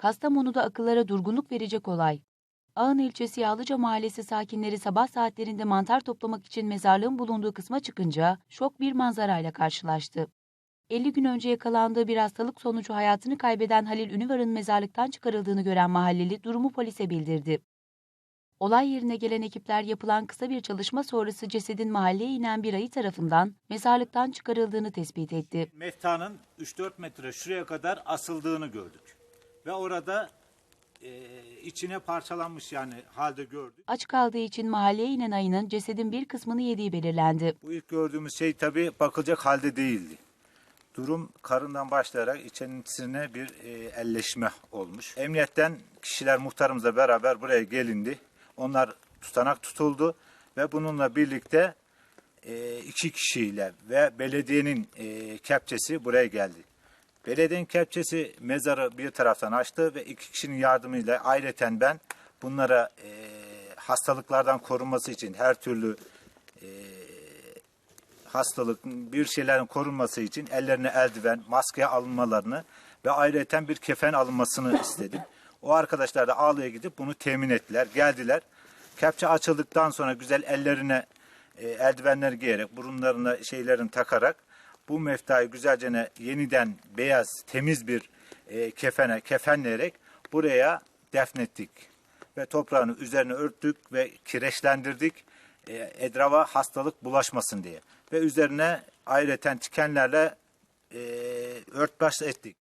Kastamonu'da akıllara durgunluk verecek olay. Ağın ilçesi Yağlıca Mahallesi sakinleri sabah saatlerinde mantar toplamak için mezarlığın bulunduğu kısma çıkınca şok bir manzarayla karşılaştı. 50 gün önce yakalandığı bir hastalık sonucu hayatını kaybeden Halil Ünüvar'ın mezarlıktan çıkarıldığını gören mahalleli durumu polise bildirdi. Olay yerine gelen ekipler yapılan kısa bir çalışma sonrası cesedin mahalleye inen bir ayı tarafından mezarlıktan çıkarıldığını tespit etti. Meftanın 3-4 metre şuraya kadar asıldığını gördük. Ve orada e, içine parçalanmış yani halde gördük. Aç kaldığı için mahalleye inen ayının cesedin bir kısmını yediği belirlendi. Bu ilk gördüğümüz şey tabii bakılacak halde değildi. Durum karından başlayarak içerisine bir e, elleşme olmuş. Emniyetten kişiler muhtarımızla beraber buraya gelindi. Onlar tutanak tutuldu ve bununla birlikte e, iki kişiyle ve belediyenin e, kepçesi buraya geldi. Belediyenin kepçesi mezarı bir taraftan açtı ve iki kişinin yardımıyla ayrıca ben bunlara e, hastalıklardan korunması için her türlü hastalık bir şeylerin korunması için ellerine eldiven, maske alınmalarını ve ayrıca bir kefen alınmasını istedim. O arkadaşlar da ağlaya gidip bunu temin ettiler. Geldiler. Kepçe açıldıktan sonra güzel ellerine e, eldivenler giyerek, burunlarına şeylerini takarak bu meftayı güzelce yeniden beyaz, temiz bir e, kefene, kefenleyerek buraya defnettik. Ve toprağını üzerine örttük ve kireçlendirdik e, edrava hastalık bulaşmasın diye. Ve üzerine ayrıca tikenlerle e, örtbaş ettik.